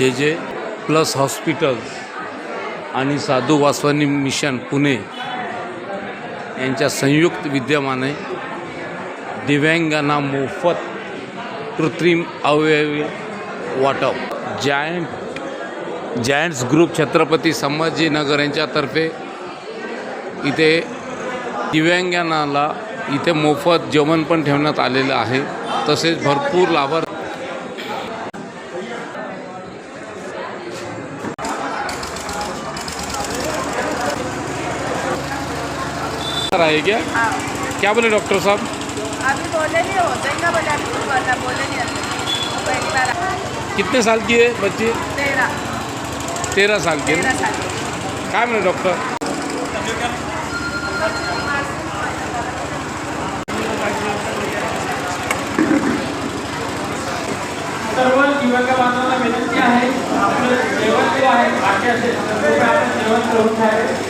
जे जे plus hospital आणि साधू वासवानी मिशन पुणे यांच्या संयुक्त विद्यमाने दिव्यांगांना मोफत कृत्रिम अवयवी वाटप giant giants group Chhatrapati Sambhajinagar यांच्यातर्फे इथे दिव्यांगांना इथे मोफत जेवण पण ठेवण्यात आलेलं आहे तसेच भरपूर लाभार्थी है क्या हाँ। क्या बोले डॉक्टर साहब अभी बोले नहीं हो जाएगा बोले अभी तो बोले नहीं बार कितने साल की है बच्ची तेरह तेरह साल की क्या बोले डॉक्टर सर्व युवकांना विनंती आहे आपलं है जे आहे भाज्या असेल सर्व आपण जेवण करून खावे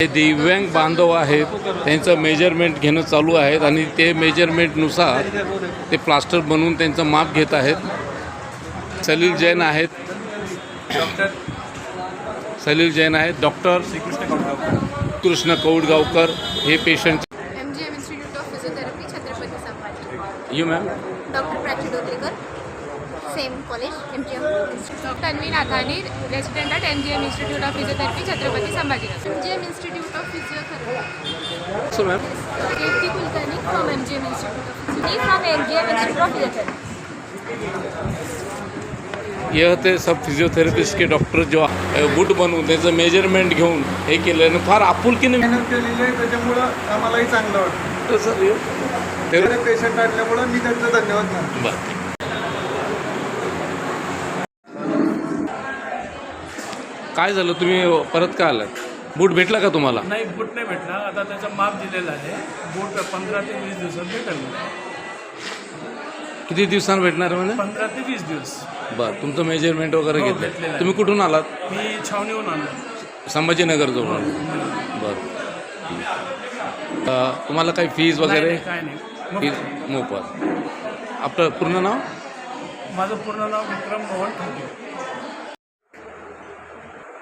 ते दिव्यांग बांधव आहेत त्यांचं मेजरमेंट घेणं चालू आहेत आणि ते मेजरमेंटनुसार ते प्लास्टर बनवून त्यांचं माप घेत आहेत सलील जैन आहेत सलील जैन आहेत डॉक्टर कृष्ण कौडगावकर हे patient you ma'am doctor same college M T M Tanvi Nathani resident at M G M institute of physiotherapy Chhatrapati Sambhajinagar M G M institute of physiotherapy so ma'am Kulkarni from M G M institute of from M G M institute of physiotherapy होते सब फिजिओथेरपिस्टके doctor जो बूट बनवून त्याचं measurement घेऊन हे केलं फार आपुलकीने मेहनत केलेली आहे त्याच्यामुळं आम्हालाही चांगलं वाटतं पेशंट आणल्यामुळं मी त्यांचा धन्यवाद बरं काय झालं तुम्ही परत का आलात बूट भेटला का तुम्हाला नाही बूट नाही भेटला आता त्याचा माप दिलेला आहे बूट पंधरा ते वीस दिवसात भेटेल किती दिवसांना भेटणार म्हणजे पंधरा ते वीस दिवस बरं तुमचं मेजरमेंट वगैरे हो, घेतलं तुम्ही कुठून आलात मी छावणीहून आलो संभाजीनगर जवळ हो, हो. बरं तुम्हाला काही फीज वगैरे काय नाही फीज मोफत आपलं पूर्ण नाव माझं पूर्ण नाव विक्रम मोहन ठाकरे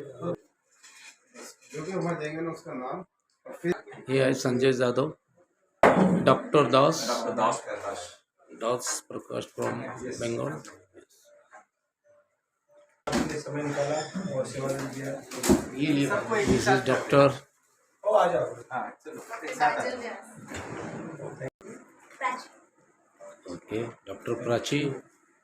ये है Sanjay Jadhav doctor Das Das Prakash from Bengal this is doctor हाँ, ओके डॉक्टर प्राची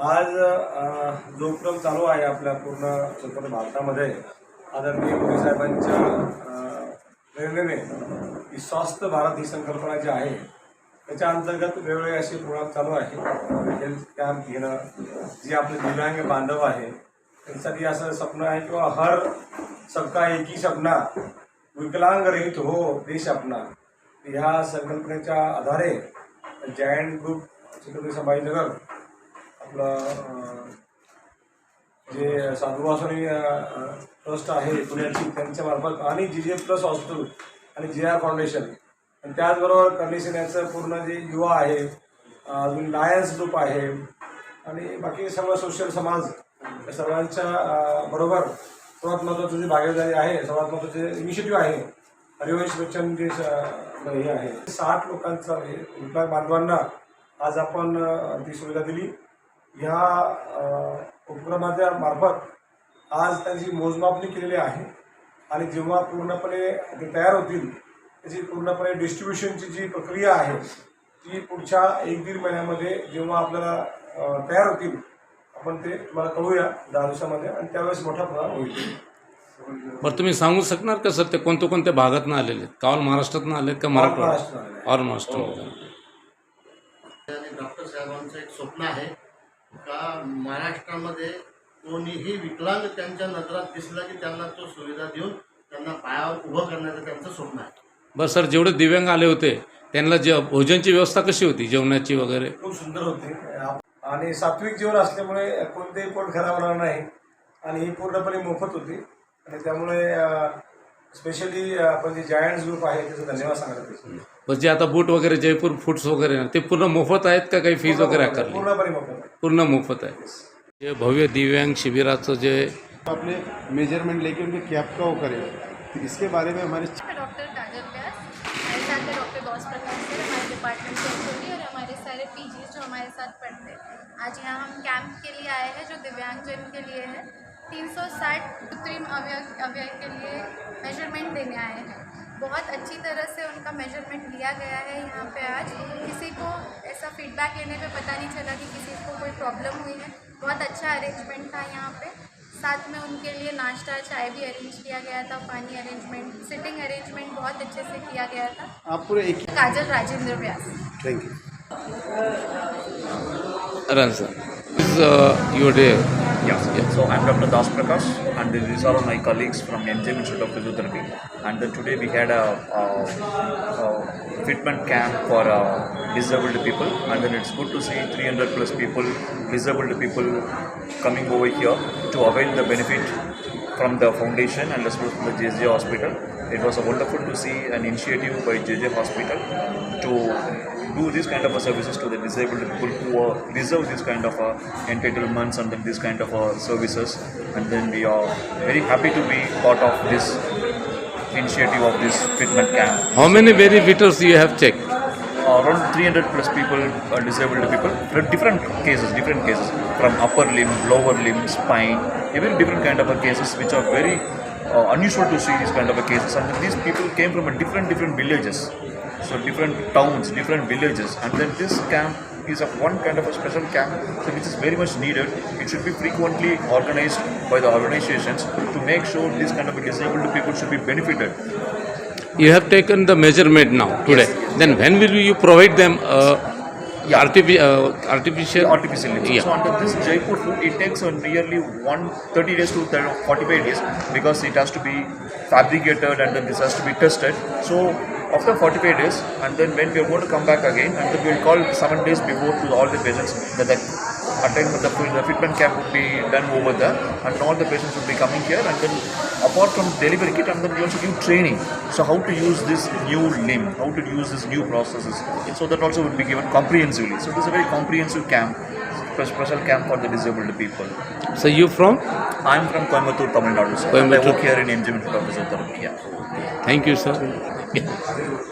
आज जो उपक्रम चालू आहे आपल्या पूर्ण संपूर्ण भारतामध्ये आदरणीय मोदी साहेबांच्या प्रेरणेने ही स्वास्थ्य भारत ही संकल्पना जी आहे त्याच्या अंतर्गत वेगवेगळे असे प्रोग्राम चालू आहे हेल्थ कॅम्प घेणं जे आपले दिव्यांग बांधव आहे त्यांच्यासाठी असं स्वप्न आहे किंवा हर सबका एकी सपना विकलांग रहित हो देश अपना ह्या संकल्पनेच्या आधारे जायंट ग्रुप छत्रपती संभाजीनगर आपलं जे साधुवासनी ट्रस्ट आहे पुण्याची त्यांच्या मार्फत आणि जी जे प्लस हॉस्पिटल आणि जी आर फाउंडेशन आणि त्याचबरोबर कन्नी सेन्याचं पूर्ण जे युवा आहे अजून लायन्स ग्रुप आहे आणि बाकी सर्व सोशल समाज या सर्वांच्या बरोबर सर्वात महत्त्वाचं जे भागीदारी आहे सर्वात महत्त्वाचे इनिशिएटिव्ह आहे हरिवंश बच्चन जे हे आहे साठ लोकांचा हे बांधवांना आज आपण ती सुविधा दिली ह्या उपक्रमाच्या मार्फत आज त्यांची मोजमापणी केलेली आहे आणि जेव्हा पूर्णपणे ते तयार होतील त्याची पूर्णपणे डिस्ट्रीब्युशनची जी प्रक्रिया आहे ती पुढच्या एक दीड महिन्यामध्ये जेव्हा आपल्याला तयार होतील आपण ते तुम्हाला कळूया दहा दिवसामध्ये आणि त्यावेळेस मोठा प्रभाव होईल बरं तुम्ही सांगू शकणार का सर ते कोणत्या कोणत्या आलेले आहेत का महाराष्ट्रात महाराष्ट्रातनं आले का मराठवाडा ऑल महाराष्ट्र डॉक्टर साहेबांचं एक स्वप्न आहे का महाराष्ट्रामध्ये कोणीही विकलांग त्यांच्या नजरात दिसला की त्यांना तो सुविधा देऊन त्यांना पायावर उभं करण्याचं त्यांचं स्वप्न आहे बरं सर जेवढे दिव्यांग आले होते त्यांना जे भोजनची व्यवस्था कशी होती जेवणाची वगैरे खूप सुंदर होते आणि सात्विक जेवण असल्यामुळे कोणतेही पोट खराब होणार नाही आणि ही पूर्णपणे मोफत होती आणि त्यामुळे स्पेशली आपण जे जायंट्स ग्रुप आहे त्याचं धन्यवाद सांगायला बस जे आता बूट वगैरे जयपूर फूड्स वगैरे ते पूर्ण मोफत आहेत का काही फीज वगैरे आकारली पूर्णपणे मोफत पूर्ण मोफत है ये भव्य दिव्यांग जो है अपने मेजरमेंट लेके उनके कैप का वो करें तो इसके बारे में हमारे डॉक्टर तो डॉक्टर प्रकाश सर हमारे डिपार्टमेंट हमारे सारे पीजी जो हमारे साथ पढ़ते हैं आज यहाँ हम कैंप के लिए आए हैं जो दिव्यांगजन के लिए है साठ कृत्रिम अवय के लिए मेजरमेंट देने आए हैं बहुत अच्छी तरह से उनका मेजरमेंट लिया गया है यहाँ पे आज किसी को ऐसा फीडबैक लेने पे पता नहीं चला कि किसी को कोई प्रॉब्लम हुई है बहुत अच्छा अरेंजमेंट था यहाँ पे साथ में उनके लिए नाश्ता चाय भी अरेंज किया गया था पानी अरेंजमेंट सिटिंग अरेंजमेंट बहुत अच्छे से किया गया था आप पूरे एक Kajal Rajendra Vyas thank you run sir is uh, your day? Yes. yes. So I'm Dr. Das Prakash. and these are my colleagues from MJM Institute of Physiotherapy. And today we had a, a, a fitment camp for uh, disabled people, and then it's good to see 300 plus people, disabled people, coming over here to avail the benefit from the foundation and especially from the JJ hospital. It was wonderful to see an initiative by JJ hospital to do this kind of services to the disabled people who deserve this kind of entitlements and then this kind of services. And then we are very happy to be part of this initiative of this treatment camp. How many baby beaters you have checked? around 300 plus people, uh, disabled people, different cases, different cases, from upper limb, lower limb, spine, even very different kind of a cases which are very uh, unusual to see these kind of a cases. And these people came from a different different villages, so different towns, different villages, and then this camp is of one kind of a special camp so which is very much needed. It should be frequently organized by the organizations to make sure these kind of disabled people should be benefited. You have taken the measurement now today. Yes. Then when will you provide them uh, Yeah. artifi- uh, artificial? artificial limbs. So under this Jaipur food, it takes uh, nearly one thirty 30 days to 30, 45 days because it has to be fabricated and then this has to be tested. So after 45 days, and then when we are going to come back again, and then we will call seven days before to all the patients that the attend the, the fitment camp would be done over there, and all the patients would be coming here, and then apart from delivering kit, and then we also give training so how to use this new limb how to use these new processes so that also will be given comprehensively so this is a very comprehensive camp special camp for the disabled people so you from i'm from coimbatore tamil nadu i work here in mgm office yeah. thank you sir yeah.